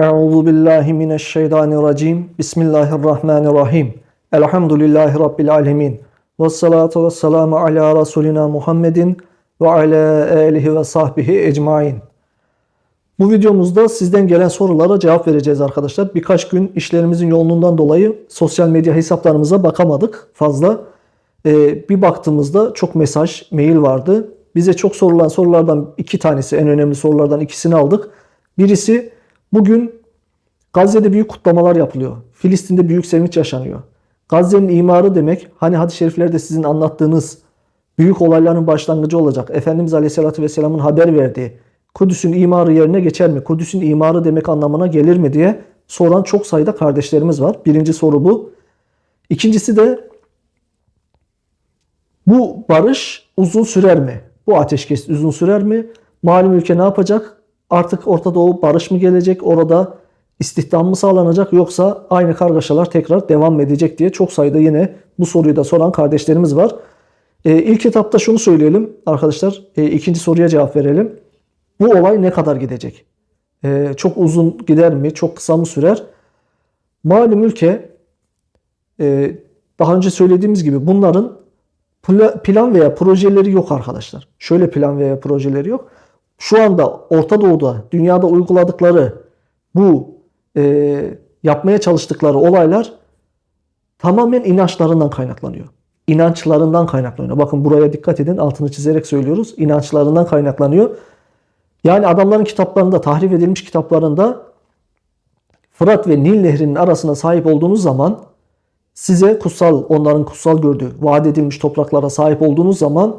Euzu billahi mineşşeytanirracim. Bismillahirrahmanirrahim. Elhamdülillahi rabbil alamin. Ves salatu ala rasulina Muhammedin ve ala alihi ve sahbihi ecmaîn. Bu videomuzda sizden gelen sorulara cevap vereceğiz arkadaşlar. Birkaç gün işlerimizin yoğunluğundan dolayı sosyal medya hesaplarımıza bakamadık fazla. Ee, bir baktığımızda çok mesaj, mail vardı. Bize çok sorulan sorulardan iki tanesi, en önemli sorulardan ikisini aldık. Birisi bugün Gazze'de büyük kutlamalar yapılıyor. Filistin'de büyük sevinç yaşanıyor. Gazze'nin imarı demek hani hadis-i şeriflerde sizin anlattığınız büyük olayların başlangıcı olacak. Efendimiz Aleyhisselatü Vesselam'ın haber verdiği Kudüs'ün imarı yerine geçer mi? Kudüs'ün imarı demek anlamına gelir mi diye soran çok sayıda kardeşlerimiz var. Birinci soru bu. İkincisi de bu barış uzun sürer mi? Bu ateşkes uzun sürer mi? Malum ülke ne yapacak? Artık Orta Doğu barış mı gelecek? Orada istihdam mı sağlanacak yoksa aynı kargaşalar tekrar devam edecek diye çok sayıda yine bu soruyu da soran kardeşlerimiz var. Ee, ilk etapta şunu söyleyelim arkadaşlar. Ee, ikinci soruya cevap verelim. Bu olay ne kadar gidecek? Ee, çok uzun gider mi? Çok kısa mı sürer? Malum ülke e, daha önce söylediğimiz gibi bunların pla- plan veya projeleri yok arkadaşlar. Şöyle plan veya projeleri yok. Şu anda Orta Doğu'da, dünyada uyguladıkları bu e, yapmaya çalıştıkları olaylar tamamen inançlarından kaynaklanıyor. İnançlarından kaynaklanıyor. Bakın buraya dikkat edin. Altını çizerek söylüyoruz. İnançlarından kaynaklanıyor. Yani adamların kitaplarında, tahrif edilmiş kitaplarında Fırat ve Nil Nehri'nin arasına sahip olduğunuz zaman size kutsal, onların kutsal gördüğü, vaat edilmiş topraklara sahip olduğunuz zaman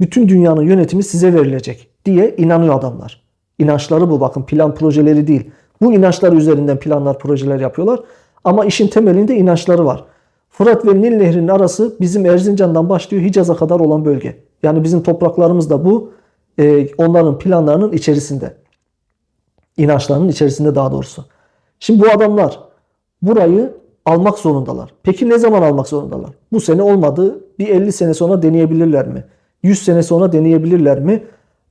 bütün dünyanın yönetimi size verilecek diye inanıyor adamlar. İnançları bu bakın plan projeleri değil. Bu inançlar üzerinden planlar projeler yapıyorlar. Ama işin temelinde inançları var. Fırat ve Nil Nehri'nin arası bizim Erzincan'dan başlıyor Hicaz'a kadar olan bölge. Yani bizim topraklarımız da bu e, onların planlarının içerisinde. İnançlarının içerisinde daha doğrusu. Şimdi bu adamlar burayı almak zorundalar. Peki ne zaman almak zorundalar? Bu sene olmadı. Bir 50 sene sonra deneyebilirler mi? 100 sene sonra deneyebilirler mi?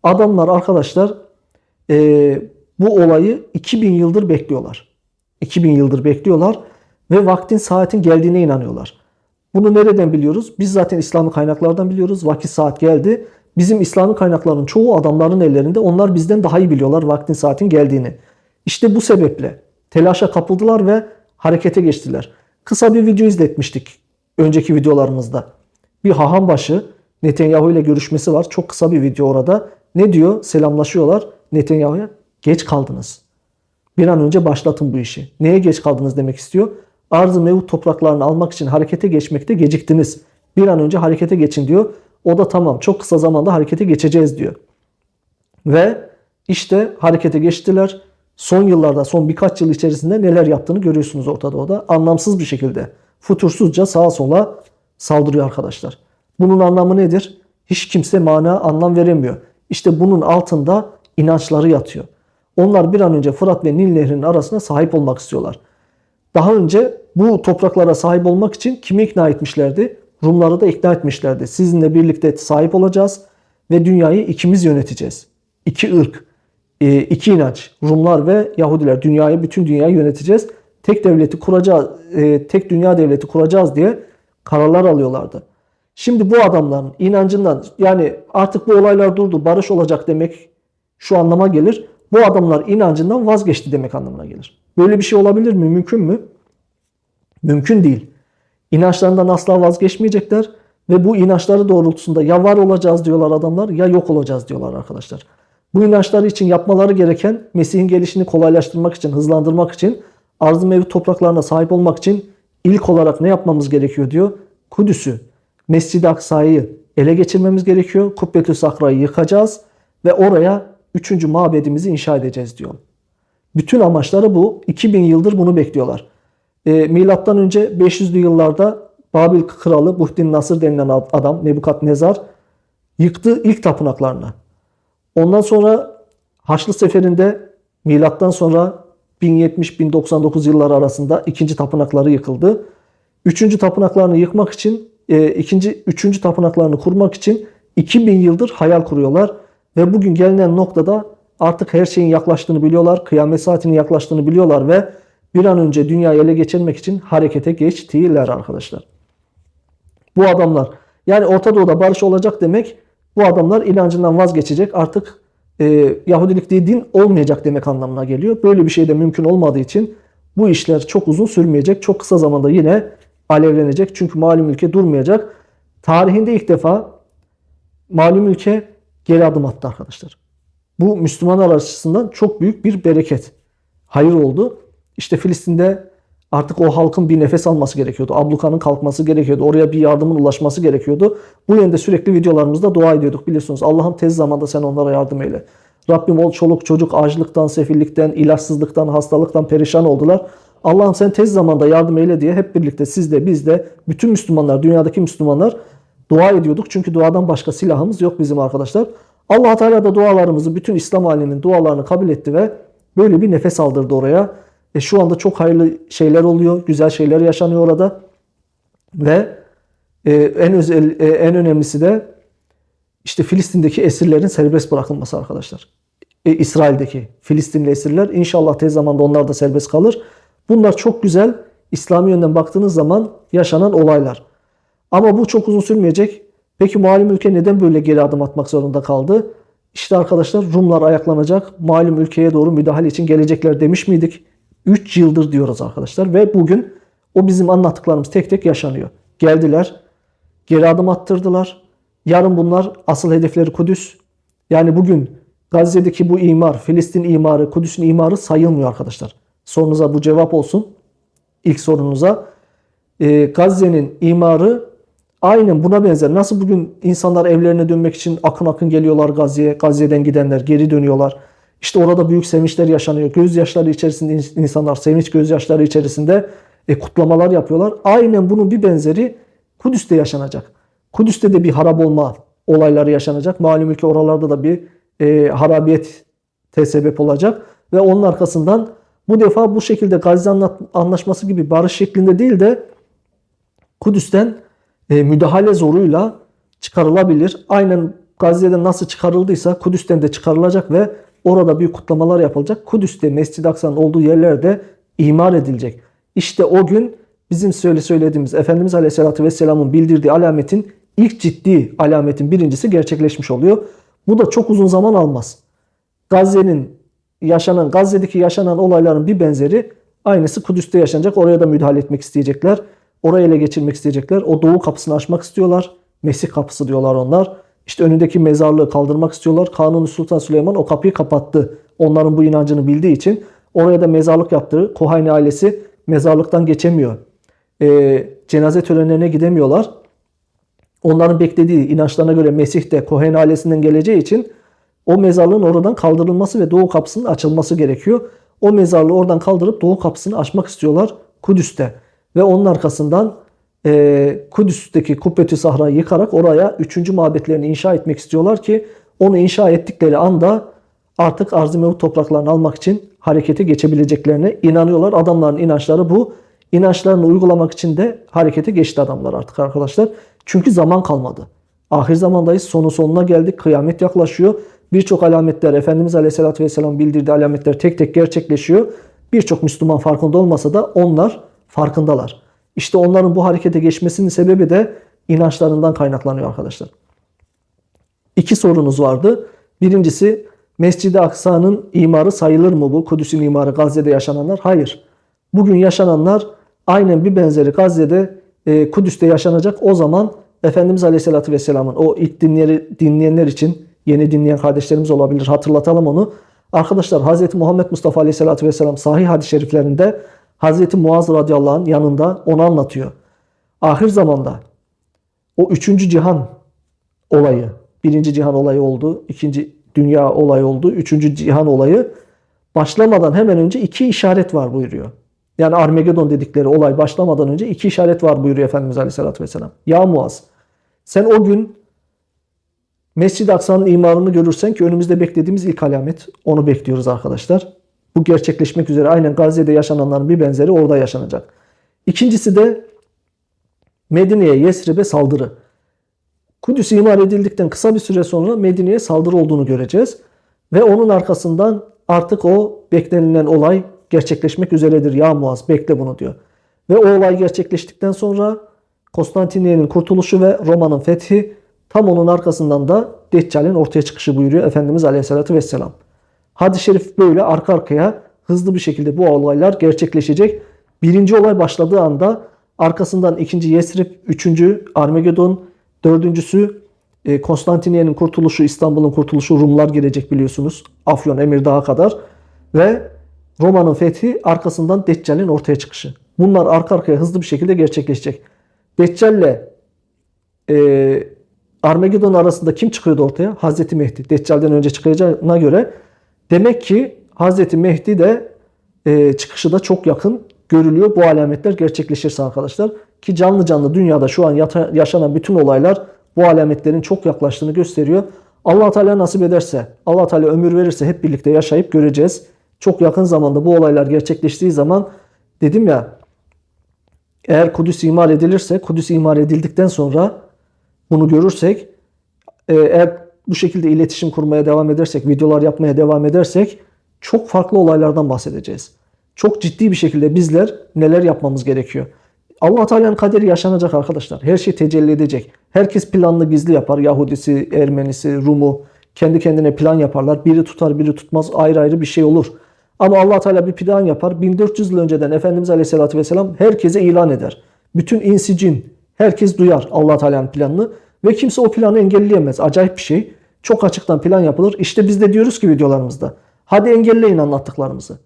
Adamlar arkadaşlar e, bu olayı 2000 yıldır bekliyorlar. 2000 yıldır bekliyorlar ve vaktin saatin geldiğine inanıyorlar. Bunu nereden biliyoruz? Biz zaten İslami kaynaklardan biliyoruz. Vakit saat geldi. Bizim İslami kaynakların çoğu adamların ellerinde. Onlar bizden daha iyi biliyorlar vaktin saatin geldiğini. İşte bu sebeple telaşa kapıldılar ve harekete geçtiler. Kısa bir video izletmiştik önceki videolarımızda. Bir haham başı Netanyahu ile görüşmesi var. Çok kısa bir video orada. Ne diyor? Selamlaşıyorlar Netanyahu'ya. Geç kaldınız. Bir an önce başlatın bu işi. Neye geç kaldınız demek istiyor? Arz-ı mevut topraklarını almak için harekete geçmekte geciktiniz. Bir an önce harekete geçin diyor. O da tamam çok kısa zamanda harekete geçeceğiz diyor. Ve işte harekete geçtiler. Son yıllarda, son birkaç yıl içerisinde neler yaptığını görüyorsunuz Orta Doğu'da. Anlamsız bir şekilde, futursuzca sağa sola saldırıyor arkadaşlar. Bunun anlamı nedir? Hiç kimse mana, anlam veremiyor. İşte bunun altında inançları yatıyor. Onlar bir an önce Fırat ve Nil Nehri'nin arasına sahip olmak istiyorlar. Daha önce bu topraklara sahip olmak için kimi ikna etmişlerdi? Rumları da ikna etmişlerdi. Sizinle birlikte sahip olacağız ve dünyayı ikimiz yöneteceğiz. İki ırk, e, iki inanç. Rumlar ve Yahudiler dünyayı, bütün dünyayı yöneteceğiz. Tek devleti kuracağız, e, tek dünya devleti kuracağız diye kararlar alıyorlardı. Şimdi bu adamların inancından yani artık bu olaylar durdu, barış olacak demek şu anlama gelir. Bu adamlar inancından vazgeçti demek anlamına gelir. Böyle bir şey olabilir mi? Mümkün mü? Mümkün değil. İnançlarından asla vazgeçmeyecekler ve bu inançları doğrultusunda ya var olacağız diyorlar adamlar ya yok olacağız diyorlar arkadaşlar. Bu inançları için yapmaları gereken Mesih'in gelişini kolaylaştırmak için, hızlandırmak için, arz-ı mevcut topraklarına sahip olmak için ilk olarak ne yapmamız gerekiyor diyor. Kudüs'ü, Mescid-i Aksa'yı ele geçirmemiz gerekiyor. Kubbetü Sakra'yı yıkacağız ve oraya üçüncü mabedimizi inşa edeceğiz diyor. Bütün amaçları bu. 2000 yıldır bunu bekliyorlar. E, milattan önce 500'lü yıllarda Babil kralı Buhdin Nasır denilen adam Nebukadnezar yıktı ilk tapınaklarını. Ondan sonra Haçlı Seferi'nde milattan sonra 1070-1099 yılları arasında ikinci tapınakları yıkıldı. Üçüncü tapınaklarını yıkmak için, e, ikinci, üçüncü tapınaklarını kurmak için 2000 yıldır hayal kuruyorlar. Ve bugün gelinen noktada Artık her şeyin yaklaştığını biliyorlar. Kıyamet saatinin yaklaştığını biliyorlar ve bir an önce dünyayı ele geçirmek için harekete geçtiler arkadaşlar. Bu adamlar yani Orta Doğu'da barış olacak demek bu adamlar inancından vazgeçecek. Artık e, Yahudilik diye din olmayacak demek anlamına geliyor. Böyle bir şey de mümkün olmadığı için bu işler çok uzun sürmeyecek. Çok kısa zamanda yine alevlenecek. Çünkü malum ülke durmayacak. Tarihinde ilk defa malum ülke geri adım attı arkadaşlar. Bu Müslümanlar açısından çok büyük bir bereket. Hayır oldu. İşte Filistin'de artık o halkın bir nefes alması gerekiyordu. Ablukanın kalkması gerekiyordu. Oraya bir yardımın ulaşması gerekiyordu. Bu yönde sürekli videolarımızda dua ediyorduk biliyorsunuz. Allah'ım tez zamanda sen onlara yardım eyle. Rabbim ol çoluk çocuk açlıktan, sefillikten, ilaçsızlıktan, hastalıktan perişan oldular. Allah'ım sen tez zamanda yardım eyle diye hep birlikte siz de biz de bütün Müslümanlar, dünyadaki Müslümanlar dua ediyorduk. Çünkü duadan başka silahımız yok bizim arkadaşlar. allah Teala da dualarımızı, bütün İslam aleminin dualarını kabul etti ve böyle bir nefes aldırdı oraya. E şu anda çok hayırlı şeyler oluyor, güzel şeyler yaşanıyor orada. Ve e, en özel, e, en önemlisi de işte Filistin'deki esirlerin serbest bırakılması arkadaşlar. E, İsrail'deki Filistinli esirler inşallah tez zamanda onlar da serbest kalır. Bunlar çok güzel İslami yönden baktığınız zaman yaşanan olaylar. Ama bu çok uzun sürmeyecek. Peki malum ülke neden böyle geri adım atmak zorunda kaldı? İşte arkadaşlar Rumlar ayaklanacak. Malum ülkeye doğru müdahale için gelecekler demiş miydik? 3 yıldır diyoruz arkadaşlar ve bugün o bizim anlattıklarımız tek tek yaşanıyor. Geldiler, geri adım attırdılar. Yarın bunlar asıl hedefleri Kudüs. Yani bugün Gazze'deki bu imar, Filistin imarı, Kudüs'ün imarı sayılmıyor arkadaşlar. Sorunuza bu cevap olsun. İlk sorunuza. Ee, Gazze'nin imarı aynen buna benzer. Nasıl bugün insanlar evlerine dönmek için akın akın geliyorlar Gazze'ye, Gazze'den gidenler geri dönüyorlar. İşte orada büyük sevinçler yaşanıyor. Gözyaşları içerisinde insanlar sevinç gözyaşları içerisinde e, kutlamalar yapıyorlar. Aynen bunun bir benzeri Kudüs'te yaşanacak. Kudüs'te de bir harap olma olayları yaşanacak. Malum ülke oralarda da bir e, harabiyet sebep olacak. Ve onun arkasından bu defa bu şekilde Gazze Anlaşması gibi barış şeklinde değil de Kudüs'ten e, müdahale zoruyla çıkarılabilir. Aynen Gazze'den nasıl çıkarıldıysa Kudüs'ten de çıkarılacak ve orada büyük kutlamalar yapılacak. Kudüs'te Mescid-i Aksa'nın olduğu yerlerde imar edilecek. İşte o gün bizim söyle söylediğimiz Efendimiz Aleyhisselatü Vesselam'ın bildirdiği alametin ilk ciddi alametin birincisi gerçekleşmiş oluyor. Bu da çok uzun zaman almaz. Gazze'nin yaşanan, Gazze'deki yaşanan olayların bir benzeri aynısı Kudüs'te yaşanacak. Oraya da müdahale etmek isteyecekler. Oraya ele geçirmek isteyecekler. O doğu kapısını açmak istiyorlar. Mesih kapısı diyorlar onlar. İşte önündeki mezarlığı kaldırmak istiyorlar. Kanuni Sultan Süleyman o kapıyı kapattı. Onların bu inancını bildiği için oraya da mezarlık yaptı. Kohayni ailesi mezarlıktan geçemiyor. E, cenaze törenlerine gidemiyorlar. Onların beklediği inançlarına göre Mesih de Kohayni ailesinden geleceği için o mezarlığın oradan kaldırılması ve doğu kapısının açılması gerekiyor. O mezarlığı oradan kaldırıp doğu kapısını açmak istiyorlar Kudüs'te. Ve onun arkasından e, Kudüs'teki Kubbetü Sahra'yı yıkarak oraya üçüncü mabetlerini inşa etmek istiyorlar ki onu inşa ettikleri anda artık arz-ı topraklarını almak için harekete geçebileceklerine inanıyorlar. Adamların inançları bu. İnançlarını uygulamak için de harekete geçti adamlar artık arkadaşlar. Çünkü zaman kalmadı. Ahir zamandayız. Sonu sonuna geldik. Kıyamet yaklaşıyor. Birçok alametler Efendimiz Aleyhisselatü Vesselam bildirdiği alametler tek tek gerçekleşiyor. Birçok Müslüman farkında olmasa da onlar farkındalar. İşte onların bu harekete geçmesinin sebebi de inançlarından kaynaklanıyor arkadaşlar. İki sorunuz vardı. Birincisi Mescid-i Aksa'nın imarı sayılır mı bu? Kudüs'ün imarı Gazze'de yaşananlar? Hayır. Bugün yaşananlar aynen bir benzeri Gazze'de e, Kudüs'te yaşanacak. O zaman Efendimiz Aleyhisselatü Vesselam'ın o ilk dinleyenler için yeni dinleyen kardeşlerimiz olabilir hatırlatalım onu. Arkadaşlar Hz. Muhammed Mustafa Aleyhisselatü Vesselam sahih hadis-i şeriflerinde Hz. Muaz radıyallahu anh yanında onu anlatıyor. Ahir zamanda o üçüncü cihan olayı, birinci cihan olayı oldu, ikinci dünya olayı oldu, üçüncü cihan olayı başlamadan hemen önce iki işaret var buyuruyor. Yani Armagedon dedikleri olay başlamadan önce iki işaret var buyuruyor Efendimiz Aleyhisselatü Vesselam. Ya Muaz sen o gün Mescid-i Aksa'nın imarını görürsen ki önümüzde beklediğimiz ilk alamet onu bekliyoruz arkadaşlar. Bu gerçekleşmek üzere aynen Gazze'de yaşananların bir benzeri orada yaşanacak. İkincisi de Medine'ye, Yesrib'e saldırı. Kudüs imar edildikten kısa bir süre sonra Medine'ye saldırı olduğunu göreceğiz. Ve onun arkasından artık o beklenilen olay gerçekleşmek üzeredir. Ya Muaz bekle bunu diyor. Ve o olay gerçekleştikten sonra Konstantiniye'nin kurtuluşu ve Roma'nın fethi tam onun arkasından da Deccal'in ortaya çıkışı buyuruyor Efendimiz Aleyhisselatü Vesselam. Hadis-i şerif böyle arka arkaya hızlı bir şekilde bu olaylar gerçekleşecek. Birinci olay başladığı anda arkasından ikinci Yesrib, üçüncü Armagedon, dördüncüsü e, Konstantiniye'nin kurtuluşu, İstanbul'un kurtuluşu Rumlar gelecek biliyorsunuz. Afyon, Emirdağ'a kadar. Ve Roma'nın fethi arkasından Deccal'in ortaya çıkışı. Bunlar arka arkaya hızlı bir şekilde gerçekleşecek. Deccal'le e, Armagedon arasında kim çıkıyordu ortaya? Hazreti Mehdi. Deccal'den önce çıkacağına göre demek ki Hazreti Mehdi de e, çıkışı da çok yakın görülüyor. Bu alametler gerçekleşirse arkadaşlar ki canlı canlı dünyada şu an yaşanan bütün olaylar bu alametlerin çok yaklaştığını gösteriyor. Allah Teala nasip ederse, Allah Teala ömür verirse hep birlikte yaşayıp göreceğiz. Çok yakın zamanda bu olaylar gerçekleştiği zaman dedim ya eğer Kudüs imar edilirse, Kudüs imar edildikten sonra bunu görürsek, e, eğer bu şekilde iletişim kurmaya devam edersek, videolar yapmaya devam edersek çok farklı olaylardan bahsedeceğiz. Çok ciddi bir şekilde bizler neler yapmamız gerekiyor. Allah Teala'nın kaderi yaşanacak arkadaşlar. Her şey tecelli edecek. Herkes planlı gizli yapar. Yahudisi, Ermenisi, Rumu kendi kendine plan yaparlar. Biri tutar, biri tutmaz. Ayrı ayrı bir şey olur. Ama Allah Teala bir plan yapar. 1400 yıl önceden Efendimiz Aleyhisselatü Vesselam herkese ilan eder. Bütün insi cin, herkes duyar Allah Teala'nın planını ve kimse o planı engelleyemez. Acayip bir şey. Çok açıktan plan yapılır. İşte biz de diyoruz ki videolarımızda. Hadi engelleyin anlattıklarımızı.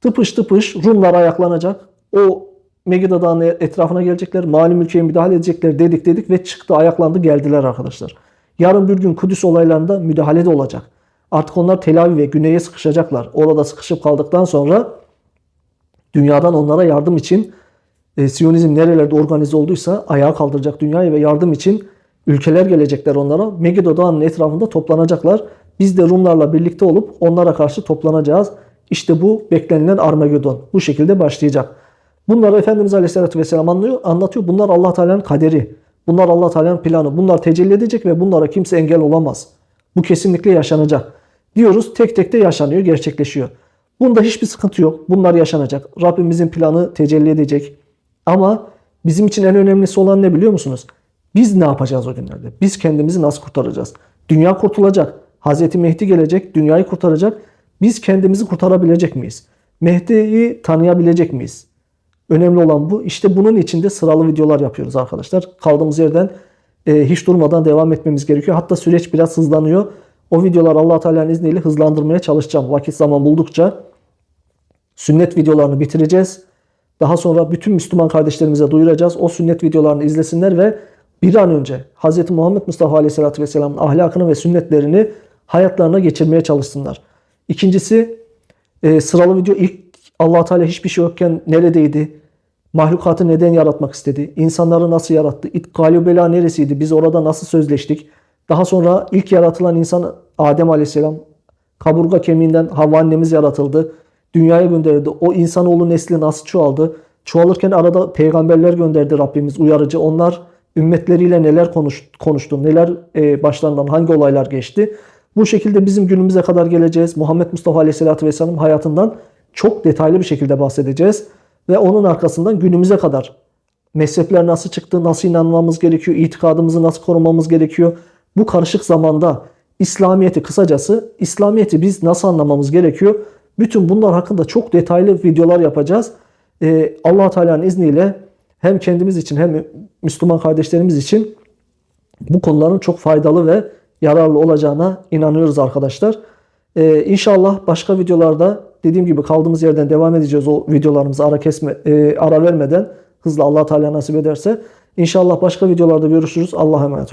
Tıpış tıpış Rumlar ayaklanacak. O Megiddo Dağı'nın etrafına gelecekler. Mali mülkiye müdahale edecekler dedik dedik ve çıktı ayaklandı geldiler arkadaşlar. Yarın bir gün Kudüs olaylarında müdahale de olacak. Artık onlar Tel Aviv'e güneye sıkışacaklar. Orada sıkışıp kaldıktan sonra dünyadan onlara yardım için e, Siyonizm nerelerde organize olduysa ayağa kaldıracak dünyayı ve yardım için ülkeler gelecekler onlara. Megiddo Dağı'nın etrafında toplanacaklar. Biz de Rumlarla birlikte olup onlara karşı toplanacağız. İşte bu beklenilen Armagedon. Bu şekilde başlayacak. Bunları Efendimiz Aleyhisselatü Vesselam anlatıyor. Bunlar allah Teala'nın kaderi. Bunlar allah Teala'nın planı. Bunlar tecelli edecek ve bunlara kimse engel olamaz. Bu kesinlikle yaşanacak. Diyoruz tek tek de yaşanıyor, gerçekleşiyor. Bunda hiçbir sıkıntı yok. Bunlar yaşanacak. Rabbimizin planı tecelli edecek. Ama bizim için en önemlisi olan ne biliyor musunuz? Biz ne yapacağız o günlerde? Biz kendimizi nasıl kurtaracağız? Dünya kurtulacak. Hazreti Mehdi gelecek, dünyayı kurtaracak. Biz kendimizi kurtarabilecek miyiz? Mehdi'yi tanıyabilecek miyiz? Önemli olan bu. İşte bunun için de sıralı videolar yapıyoruz arkadaşlar. Kaldığımız yerden e, hiç durmadan devam etmemiz gerekiyor. Hatta süreç biraz hızlanıyor. O videolar Allah Teala'nın izniyle hızlandırmaya çalışacağım. Vakit zaman buldukça sünnet videolarını bitireceğiz. Daha sonra bütün Müslüman kardeşlerimize duyuracağız. O sünnet videolarını izlesinler ve bir an önce Hz. Muhammed Mustafa Aleyhisselatü Vesselam'ın ahlakını ve sünnetlerini hayatlarına geçirmeye çalışsınlar. İkincisi e, sıralı video ilk allah Teala hiçbir şey yokken neredeydi? Mahlukatı neden yaratmak istedi? İnsanları nasıl yarattı? İlk galibela neresiydi? Biz orada nasıl sözleştik? Daha sonra ilk yaratılan insan Adem Aleyhisselam. Kaburga kemiğinden Havva annemiz yaratıldı. Dünyaya gönderildi. O insanoğlu nesli nasıl çoğaldı? Çoğalırken arada peygamberler gönderdi Rabbimiz uyarıcı. Onlar ümmetleriyle neler konuş, konuştu? Neler e, başlarından hangi olaylar geçti? Bu şekilde bizim günümüze kadar geleceğiz. Muhammed Mustafa Aleyhisselatü Vesselam hayatından çok detaylı bir şekilde bahsedeceğiz. Ve onun arkasından günümüze kadar mezhepler nasıl çıktı, nasıl inanmamız gerekiyor, itikadımızı nasıl korumamız gerekiyor. Bu karışık zamanda İslamiyet'i kısacası İslamiyet'i biz nasıl anlamamız gerekiyor? Bütün bunlar hakkında çok detaylı videolar yapacağız. Ee, allah Teala'nın izniyle hem kendimiz için hem Müslüman kardeşlerimiz için bu konuların çok faydalı ve yararlı olacağına inanıyoruz arkadaşlar. Ee, inşallah başka videolarda dediğim gibi kaldığımız yerden devam edeceğiz o videolarımızı ara kesme e, ara vermeden hızla Allah Teala nasip ederse. İnşallah başka videolarda görüşürüz. Allah'a emanet olun.